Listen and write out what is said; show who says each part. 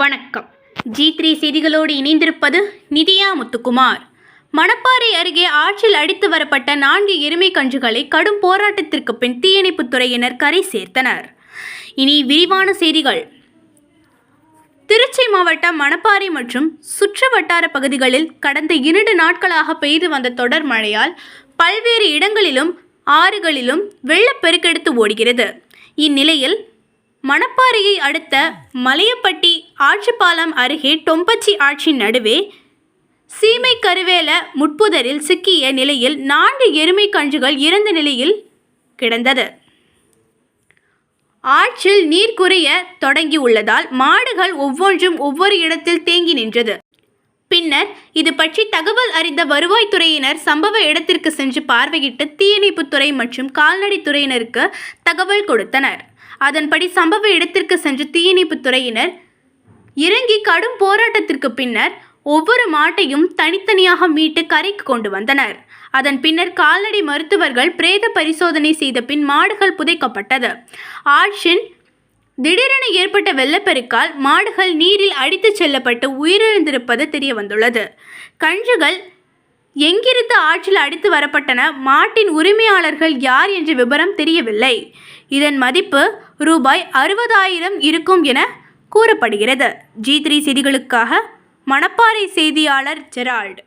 Speaker 1: வணக்கம். G three செய்திகளோடு இணைந்திருப்பது நிதியா முத்துக்குமார். மணப்பாறை அருகே ஆற்றில் அடித்து வரப்பட்ட நான்கு எருமை கன்றுகளை கடும் போராட்டத்திற்கு பின் தீயணைப்புத் துறையினர் கரை சேர்த்தனர். இனி விரிவான செய்திகள். திருச்சி மாவட்டம் மணப்பாறை மற்றும் சுற்று வட்டார பகுதிகளில் கடந்த இரண்டு நாட்களாக பெய்து வந்த தொடர் மழையால் பல்வேறு இடங்களிலும் ஆறுகளிலும் வெள்ளப்பெருக்கெடுத்து ஓடுகிறது. இந்நிலையில் மணப்பாறையை அடுத்த மலையப்பட்டி ஆற்றுப்பாலம் அருகே டொம்பச்சி ஆற்றின் நடுவே சீமை கருவேல முட்புதரில் சிக்கிய நிலையில் நான்கு எருமை கன்றுகள் இறந்த நிலையில் கிடந்தது. ஆற்றில் நீர் குறைய தொடங்கியுள்ளதால் மாடுகள் ஒவ்வொன்றும் ஒவ்வொரு இடத்தில் தேங்கி நின்றது. பின்னர் இது பற்றி தகவல் அறிந்த வருவாய்த்துறையினர் சம்பவ இடத்திற்கு சென்று பார்வையிட்டு தீயணைப்புத்துறை மற்றும் கால்நடைத்துறையினருக்கு தகவல் கொடுத்தனர். அதன்படி சம்பவ இடத்திற்கு சென்று தீயணைப்புத்துறையினர் துறையினர் இறங்கி கடும் போராட்டத்திற்கு பின்னர் ஒவ்வொரு மாட்டையும் தனித்தனியாக மீட்டு கரைக்கு கொண்டு வந்தனர். அதன் பின்னர் கால்நடை மருத்துவர்கள் பிரேத பரிசோதனை செய்த பின் மாடுகள் புதைக்கப்பட்டது. ஆற்றின் திடீரென ஏற்பட்ட வெள்ளப்பெருக்கால் மாடுகள் நீரில் அடித்துச் செல்லப்பட்டு உயிரிழந்திருப்பது தெரிய வந்துள்ளது கன்றுகள் எங்கிருந்து ஆற்றில் அடித்து வரப்பட்டன மாட்டின் உரிமையாளர்கள் யார் என்ற விவரம் தெரியவில்லை. இதன் மதிப்பு ரூபாய் அறுபதாயிரம் இருக்கும் என கூறப்படுகிறது. ஜி த்ரீ செய்திகளுக்காக மணப்பாறை செய்தியாளர் ஜெரால்டு.